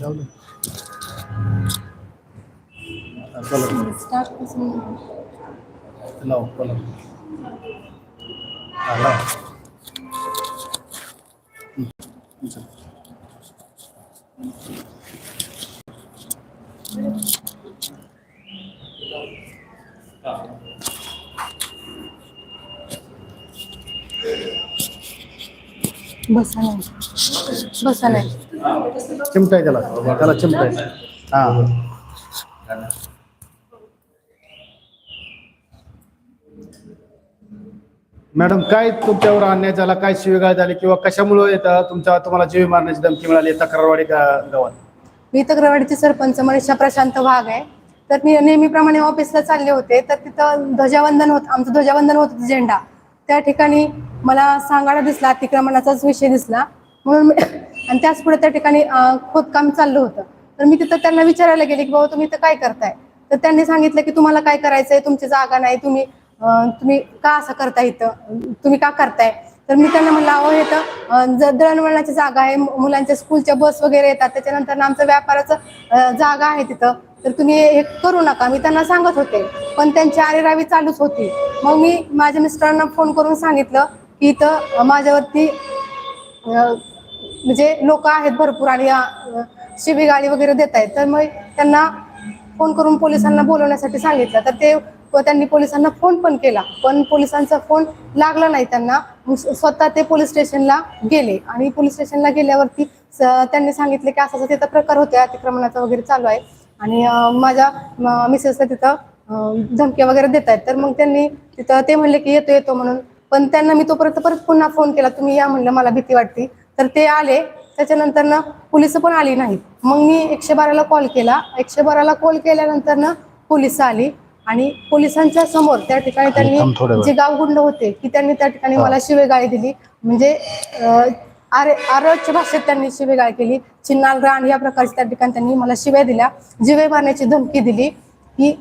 जाऊ दे. हा, चला बसा नाही. बसा नाही. चिमटा आहे त्याला त्याला हा. मॅडम काय तुमच्यावर अन्याय झाला? काय शिवेगाळ झाली? किंवा कशामुळे येतं तुमच्या तुम्हाला जीव मारण्याची धमकी मिळाली? तक्रारवाडी गा- गावात. मी तक्रारवाडीचे सरपंच मनीषा प्रशांत वाघ आहे. तर मी नेहमीप्रमाणे ऑफिसला चालले होते. तर तिथं ध्वजावंदन होत आमचं ध्वजावंदन होतं झेंडा. त्या ठिकाणी मला सांगाडा दिसला अतिक्रमणाचाच विषय दिसला. म्हणून मी आणि त्याच पुढे त्या ठिकाणी खोदकाम चाललं होतं. तर मी तिथं त्यांना विचारायला गेले की बाबा तुम्ही इथं काय करताय? तर त्यांनी सांगितलं की तुम्हाला काय करायचंय? तुमची जागा नाही. तुम्ही तुम्ही का असं करताय इथं? तुम्ही का करताय? तर मी त्यांना म्हणलं अहो हे तर ज- दळणवळणाची जागा आहे. मु- मुलांच्या स्कूलच्या बस वगैरे येतात. त्याच्यानंतर आमचं व्यापाराचं जागा आहे तिथं. तर तुम्ही हे करू नका. मी त्यांना सांगत होते. पण त्यांची आरेरावी चालूच होती. मग मी माझ्या मिस्टरांना फोन करून सांगितलं की इथं माझ्यावरती म्हणजे लोक आहेत भरपूर आणि शिबी गाडी वगैरे देत आहेत. तर मग त्यांना फोन करून पोलिसांना बोलवण्यासाठी सांगितलं. तर ते त्यांनी पोलिसांना फोन पण केला. पण पोलिसांचा फोन लागला नाही त्यांना. स्वतः ते पोलीस स्टेशनला गेले. आणि पोलीस स्टेशनला गेल्यावरती स- त्यांनी सांगितले की असं असं तिथं प्रकार होते अतिक्रमणाचा वगैरे चालू आहे. आणि माझ्या मिसेसला तिथं धमक्या वगैरे देत आहेत. तर मग त्यांनी तिथं ते म्हणले की येतो येतो म्हणून. पण त्यांना मी तोपर्यंत परत पुन्हा फोन केला. तुम्ही या म्हणलं मला भीती वाटते. तर ते आले. त्याच्यानंतर ना पोलीस पण आली नाहीत. मग मी एकशे बाराला कॉल केला. एकशे बाराला कॉल केल्यानंतर ना पोलीस आली. आणि पोलिसांच्या समोर त्या ठिकाणी त्यांनी. जे गावगुंड होते की त्यांनी त्या ठिकाणी. मला शिवेगाळी दिली. म्हणजे आरे आरच्या भाषेत त्यांनी शिवेगाळ केली. चिन्नाल रान या प्रकारची त्या ठिकाणी त्यांनी मला शिव्या दिल्या. जिवे मारण्याची धमकी दिली. की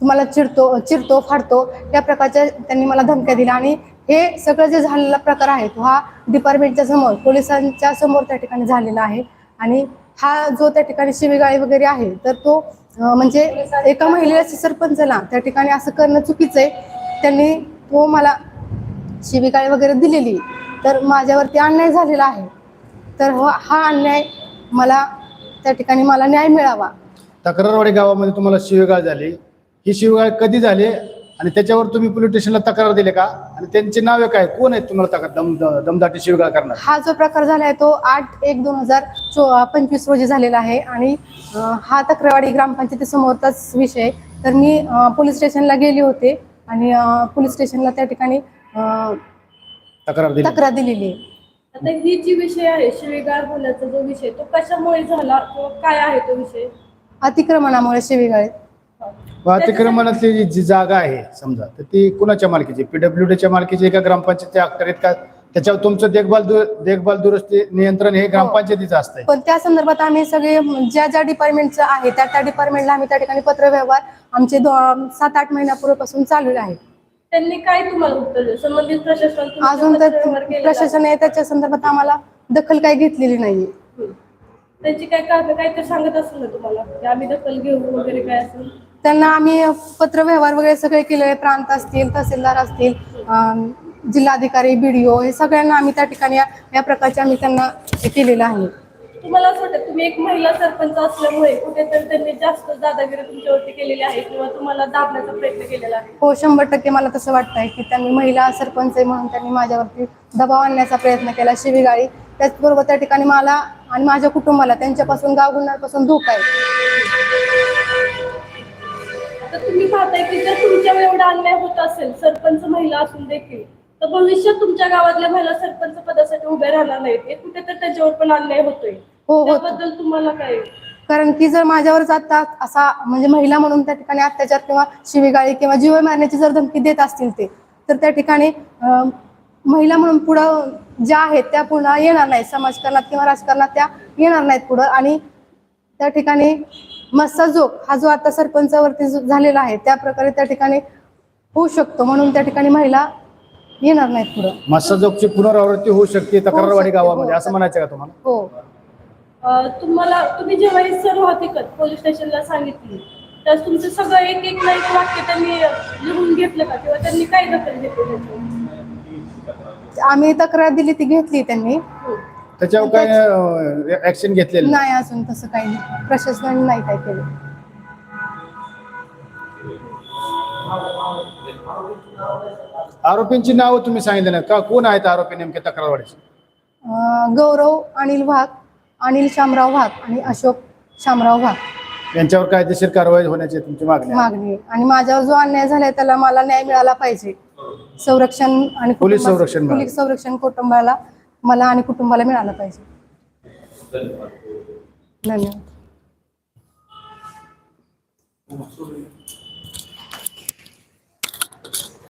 तुम्हाला चिरतो चिरतो फाडतो या प्रकारच्या त्यांनी मला धमक्या दिल्या. आणि हे सगळं जे झालेला प्रकार आहे तो हा डिपार्टमेंटच्या समोर पोलिसांच्या समोर त्या ठिकाणी झालेला आहे. आणि हा जो त्या ठिकाणी शिवीगाळी वगैरे आहे तर तो म्हणजे एका महिलेला सरपंचला त्या ठिकाणी असं करणं चुकीचं आहे. त्यांनी तो मला शिवीगाळी वगैरे दिलेली. तर माझ्यावरती अन्याय झालेला आहे. तर हा हा अन्याय मला त्या ठिकाणी मला न्याय मिळावा. तक्रारवाडी गावामध्ये तुम्हाला शिवेगाळ झाली. ही शिवेगाळ कधी झाली? आणि त्याच्यावर तुम्ही पोलीस स्टेशनला तक्रार दिली का? आणि त्यांची नावे काय? कोण आहेत तुम्हाला तक्रार दम दमदाटी शिवेगाळ करणार? हा जो प्रकार झाला आहे तो आठ एक दोन हजार चो पंचवीस रोजी झालेला आहे. आणि हा तक्रारवाडी ग्रामपंचायतीसमोरचाच विषय. तर मी पोलीस स्टेशनला गेले होते. आणि पोलीस स्टेशनला त्या ठिकाणी तक्रार दिली. तक्रार दिलेली आहे. आता ही जी विषय आहे शिवीगाळ बोलायचा जो विषय तो कशामुळे झाला? किंवा काय आहे तो विषय? अतिक्रमणामुळे शिवीगाळे व अतिक्रमणातली जी- जी जागा आहे समजा तर ती कुणाच्या मालकीची? पीडब्ल्यू डीच्या मालकीची आहे का ग्रामपंचायतच्या अखत्यारीत का? त्याच्यावर तुमचं देखभाल दु- देखभाल दुरुस्ती नियंत्रण हे ग्रामपंचायतीचं असतंय. पण त्या संदर्भात आम्ही सगळे ज्या ज्या डिपार्टमेंटचं आहे त्या त्या डिपार्टमेंटला आम्ही त्या ठिकाणी पत्रव्यवहार आमचे दो- सात आठ महिन्यापूर्वीपासून चालू आहे. त्यांनी काय तुम्हाला उत्तर दिलं? संबंधित प्रशासन तुमच्या अजून तर पत्रावर केलेलं आहे? प्रशासन आहे त्याच्या संदर्भात आम्हाला दखल काही घेतलेली नाहीये. हं. त्यांची काय कारण काय तर सांगत असेल ना तुम्हाला? की आम्ही दखल घेऊ वगैरे काय असेल? त्यांना आम्ही पत्र व्यवहार वगैरे सगळे केलेले प्रांत असतील तहसीलदार असतील अं, जिल्हाधिकारी बीडीओ हे सगळ्यांना आम्ही त्या ठिकाणी या या प्रकारचे आम्ही त्यांना केलेलं आहे. तुम्हाला असं वाटतं तुम्ही एक महिला सरपंच असल्यामुळे कुठेतरी त्यांनी जास्त दादागिरी तुमच्यावरती केलेली आहे किंवा तुम्हाला दाबण्याचा प्रयत्न केलेला आहे? हो शंभर टक्के मला तसं वाटतंय की त्यांनी महिला सरपंच आहे म्हणून त्यांनी माझ्यावरती दबाव आणण्याचा प्रयत्न केला शिवीगाळी त्याचबरोबर त्या ठिकाणी मला आणि माझ्या कुटुंबाला त्यांच्यापासून गावगुंडापासून धोका आहे. आता तुम्ही पाहताय की जर तुमच्यावर एवढा अन्याय होत असेल सरपंच महिला असून देखील तर भविष्यात तुमच्या गावातल्या महिला सरपंच पदासाठी उभ्या राहणार नाहीत. हे कुठेतरी त्याच्यावर पण अन्याय होतोय. हो हो त्याबद्दल तुम्हाला काय? कारण की जर माझ्यावर आता असा म्हणजे महिला म्हणून त्या ठिकाणी अत्याचार किंवा शिवीगाळी किंवा जीव मारण्याची जर धमकी देत असतील ते तर त्या ठिकाणी महिला म्हणून पुढं ज्या आहेत त्या पुन्हा येणार नाहीत. समाजकारणात किंवा राजकारणात त्या येणार नाहीत पुढं. आणि त्या ठिकाणी मस्सा जोग हा जो आता सरपंचावरती झालेला आहे त्या प्रकारे त्या ठिकाणी होऊ शकतो. म्हणून त्या ठिकाणी महिला येणार नाहीत पुढं. मस्साजोगची पुनरावृत्ती होऊ शकते तक्रारवाडी गावामध्ये हो. असं म्हणायचं का तुम्हाला? हो. तुम्हाला तुम्ही जेव्हा ही सर्व हकीकत पोलीस स्टेशनला सांगितली तर तुमचं सगळं एक एक ना एक वाक्य त्यांनी लिहून घेतलं का किंवा त्यांनी काय दखल घेतली? आम्ही तक्रार दिली ती घेतली त्यांनी हो. त्याच्यावर काय ऍक्शन घेतलेलं नाही? अजून तसं काही नाही प्रशासनाने नाही काय केलं आरोपींची नावं तुम्ही सांगितलं ना का कोण आहेत आरोपी नेमके तक्रारवाडीचे अं, गौरव अनिल वाघ अनिल शामराव वाघ आणि अशोक शामराव वाघ यांच्यावर कायदेशीर कारवाई होण्याची तुमची मागणी आहे. मागणी आहे. आणि माझ्यावर जो अन्याय झालाय त्याला मला न्याय मिळाला पाहिजे संरक्षण आणि पोलीस संरक्षण मिळालं. पोलीस संरक्षण कुटुंबाला मला आणि कुटुंबाला मिळालं पाहिजे धन्यवाद